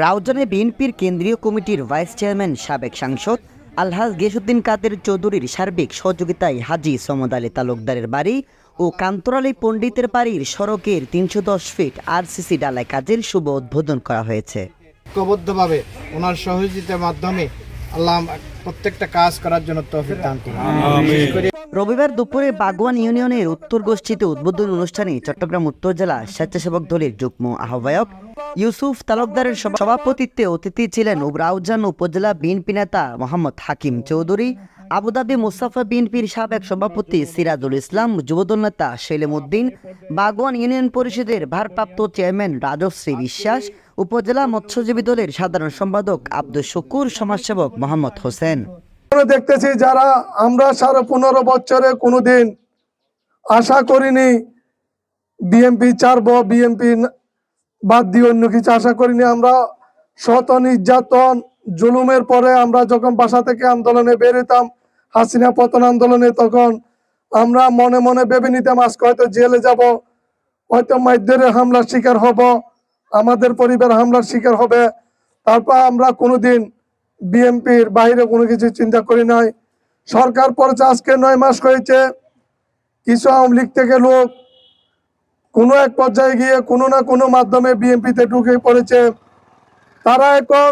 রাউজানে বিএনপির কেন্দ্রীয় কমিটির ভাইস চেয়ারম্যান সাবেক সাংসদ আলহাজ গিয়াসুদ্দিন কাদের চৌধুরীর সার্বিক সহযোগিতায় হাজি সমদ আলী তালুকদারের বাড়ি ও কান্তরালী পণ্ডিতের বাড়ির সড়কের তিনশো দশ ফিট আরসিসি ডালাই কাজের শুভ উদ্বোধন করা হয়েছে। ঐক্যবদ্ধভাবে ওনার সহযোগিতার মাধ্যমে আল্লাহ প্রত্যেকটা কাজ করার জন্য তৌফিক দান করুন। রবিবার দুপুরে বাগওয়ান ইউনিয়নের উত্তর গোষ্ঠীতে উদ্বোধন অনুষ্ঠানে চট্টগ্রাম উত্তর জেলা স্বেচ্ছাসেবক দলের যুগ্ম আহ্বায়ক ইউসুফ তালুকদারের সভাপতিত্বে অতিথি ছিলেন রাউজান উপজেলা বিএনপি নেতা মোহাম্মদ হাকিম চৌধুরী, আবুধাবি মুস্তাফা বিএনপির সাবেক সভাপতি সিরাজুল ইসলাম, যুবদল নেতা সেলিম উদ্দিন বাগওয়ান ইউনিয়ন পরিষদের ভারপ্রাপ্ত চেয়ারম্যান রাজশ্রী বিশ্বাস, উপজেলা মৎস্যজীবী দলের সাধারণ সম্পাদক আব্দুল শুকুর, সমাজসেবক মোহাম্মদ হোসেন। দেখতেছি যারা আমরা সাড়ে পনেরো বছরে কোনোদিন আশা করিনি বিএমপি চারব বিএমপি বাদ দিয়ে অন্য কিছু আশা করিনি, আমরা শত নির্যাতন জুলুমের পরে আমরা যখন বাসা থেকে আন্দোলনে বেরোতাম হাসিনা পতন আন্দোলনে তখন আমরা মনে মনে ভেবে নিতাম, আজকে হয়তো জেলে যাব, হয়তো মাইদের হামলার শিকার হব, আমাদের পরিবার হামলার শিকার হবে। তারপর আমরা কোনোদিন বিএমপির বাইরে কোনো কিছু চিন্তা করি নাই। সরকার পড়েছে, আজকে নয় মাস হয়েছে। কিছু আওয়ামী লীগ থেকে লোক কোনো এক পর্যায়ে গিয়ে কোনো না কোনো মাধ্যমে বিএনপিতে ঢুকে পড়েছে। তারা এখন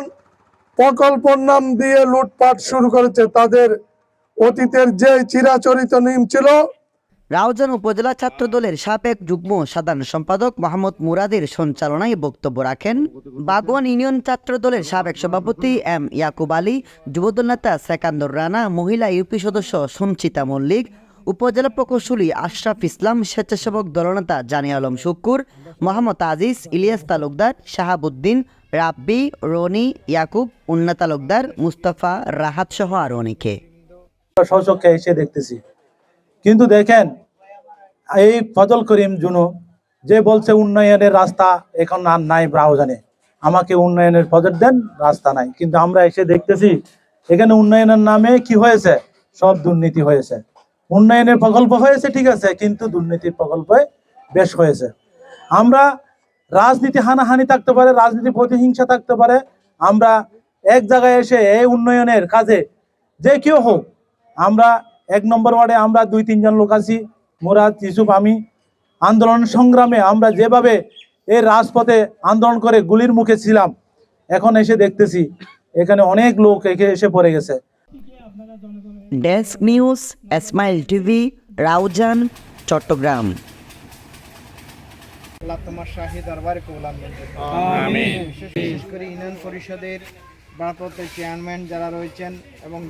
প্রকল্পর নাম দিয়ে লুটপাট শুরু করেছে। তাদের অতীতের যে চিরাচরিত নিয়ম ছিল রাউজান উপজেলা ছাত্র দলের সাবেক যুগ্ম সাধারণ সম্পাদক মোহাম্মদ মুরাদের সঞ্চালনায় বক্তব্য রাখেন। বাগওয়ান ইউনিয়ন ছাত্র দলের সাবেক সভাপতি এম ইয়াকুব আলী, যুবদল নেতা সেকান্দর রানা, মহিলা ইউপি সদস্য সঞ্চিতা মল্লিক, উপজেলা প্রকৌশলী আশরাফ ইসলাম, স্বেচ্ছাসেবক দলনেতা জানি আলম শুক্কুর, মোহাম্মদ আজিজ, ইলিয়াস তালুকদার, শাহাবুদ্দিন, রাব্বি, রনি, ইয়াকুব, উন্না তালুকদার, মুস্তাফা, রাহাত সহ আরও অনেকে। দেখতেছি। কিন্তু দেখেন এই ফজল করিম জুনু যে বলছে উন্নয়নের রাস্তা এখন আর নাই ব্রাউজানে আমাকে উন্নয়নের প্রজেক্ট দেন, রাস্তা নাই। কিন্তু আমরা এসে দেখতেছি, এখানে উন্নয়নের নামে কি হয়েছে? সব দুর্নীতি হয়েছে। উন্নয়নের প্রকল্প হয়েছে, ঠিক আছে, কিন্তু দুর্নীতির প্রকল্পে বেশ হয়েছে। আমরা রাজনীতি হানাহানি থাকতে পারে, রাজনীতি প্রতিহিংসা থাকতে পারে। আমরা এক জায়গায় এসে এই উন্নয়নের কাজে যে কেউ হোক, আমরা এক নম্বর ওয়ার্ডে আমরা দুই তিনজন লোক আছি মুরাদ ইউসুফ আমি আন্দোলন সংগ্রামে আমরা যেভাবে এই রাজপথে আন্দোলন করে গুলির মুখে ছিলাম এখন এসে দেখতেছি এখানে অনেক লোক এখে এসে পড়ে গেছে। Desk news এসমাইল TV Raozan Chattogram. Allah তোমার শাহী দরবারে বিশেষ করে ইউনিয়ন পরিষদের ভারপ্রাপ্ত চেয়ারম্যান যারা রয়েছেন এবং